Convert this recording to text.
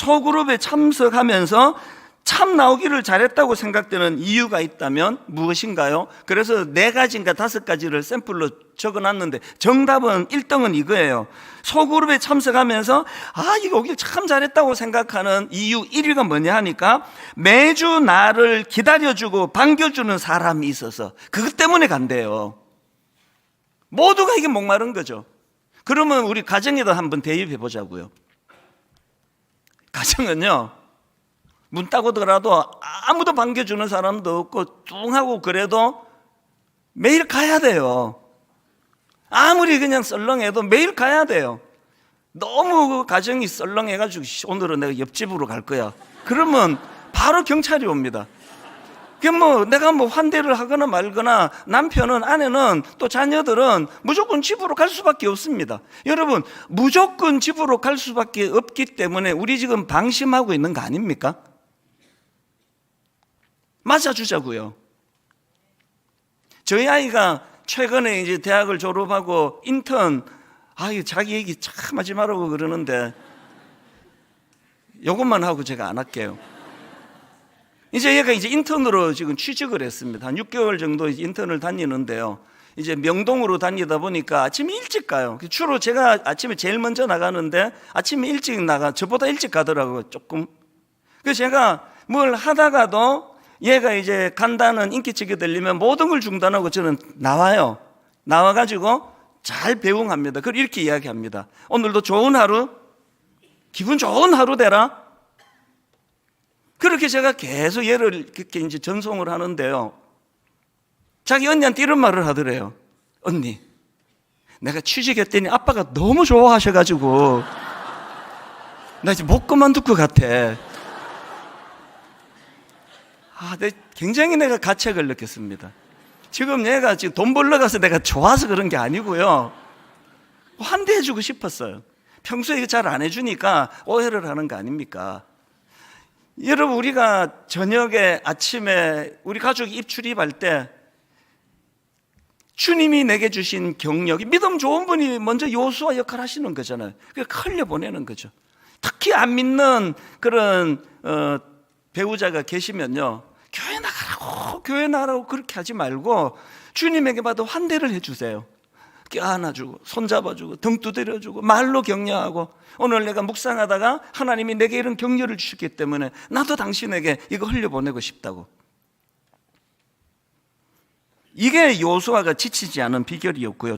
소그룹에 참석하면서 참 나오기를 잘했다고 생각되는 이유가 있다면 무엇인가요? 그래서 네 가지인가 다섯 가지를 샘플로 적어 놨는데 정답은 1등은 이거예요. 소그룹에 참석하면서 아, 이거 오길 참 잘했다고 생각하는 이유 1위가 뭐냐 하니까 매주 나를 기다려주고 반겨주는 사람이 있어서 그것 때문에 간대요. 모두가 이게 목마른 거죠. 그러면 우리 가정에도 한번 대입해 보자고요. 가정은요, 문 따고 들어도 아무도 반겨주는 사람도 없고 뚱하고 그래도 매일 가야 돼요. 아무리 그냥 썰렁해도 매일 가야 돼요. 너무 그 가정이 썰렁해가지고 씨, 오늘은 내가 옆집으로 갈 거야. 그러면 바로 경찰이 옵니다. 그뭐 내가 뭐 환대를 하거나 말거나 남편은 아내는 또 자녀들은 무조건 집으로 갈 수밖에 없습니다. 여러분 무조건 집으로 갈 수밖에 없기 때문에 우리 지금 방심하고 있는 거 아닙니까? 맞아주자고요. 저희 아이가 최근에 이제 대학을 졸업하고 인턴 아유 자기 얘기 참 하지 말라고 그러는데 요것만 하고 제가 안 할게요. 이제 얘가 이제 인턴으로 지금 취직을 했습니다. 한 6개월 정도 인턴을 다니는데요. 이제 명동으로 다니다 보니까 아침에 일찍 가요. 주로 제가 아침에 제일 먼저 나가는데 아침에 일찍 나가, 저보다 일찍 가더라고요, 조금. 그래서 제가 뭘 하다가도 얘가 이제 간다는 인기척이 들리면 모든 걸 중단하고 저는 나와요. 나와가지고 잘 배웅합니다. 그리고 이렇게 이야기합니다. 오늘도 좋은 하루, 기분 좋은 하루 되라. 그렇게 제가 계속 얘를 그렇게 이제 전송을 하는데요. 자기 언니한테 이런 말을 하더래요. 언니, 내가 취직했더니 아빠가 너무 좋아하셔가지고, 나 이제 못 그만둘 것 같아. 아, 내 굉장히 내가 가책을 느꼈습니다. 지금 얘가 지금 돈 벌러 가서 내가 좋아서 그런 게 아니고요. 환대해주고 싶었어요. 평소에 잘 안 해주니까 오해를 하는 거 아닙니까? 여러분 우리가 저녁에 아침에 우리 가족이 입출입할 때 주님이 내게 주신 경력이 믿음 좋은 분이 먼저 요수와 역할 하시는 거잖아요. 그 흘려 보내는 거죠. 특히 안 믿는 그런 어, 배우자가 계시면요, 교회 나가라고 교회 나가라고 그렇게 하지 말고 주님에게 받아 환대를 해 주세요. 껴안아주고 손잡아주고 등 두드려주고 말로 격려하고 오늘 내가 묵상하다가 하나님이 내게 이런 격려를 주셨기 때문에 나도 당신에게 이거 흘려보내고 싶다고. 이게 요수아가 지치지 않은 비결이었고요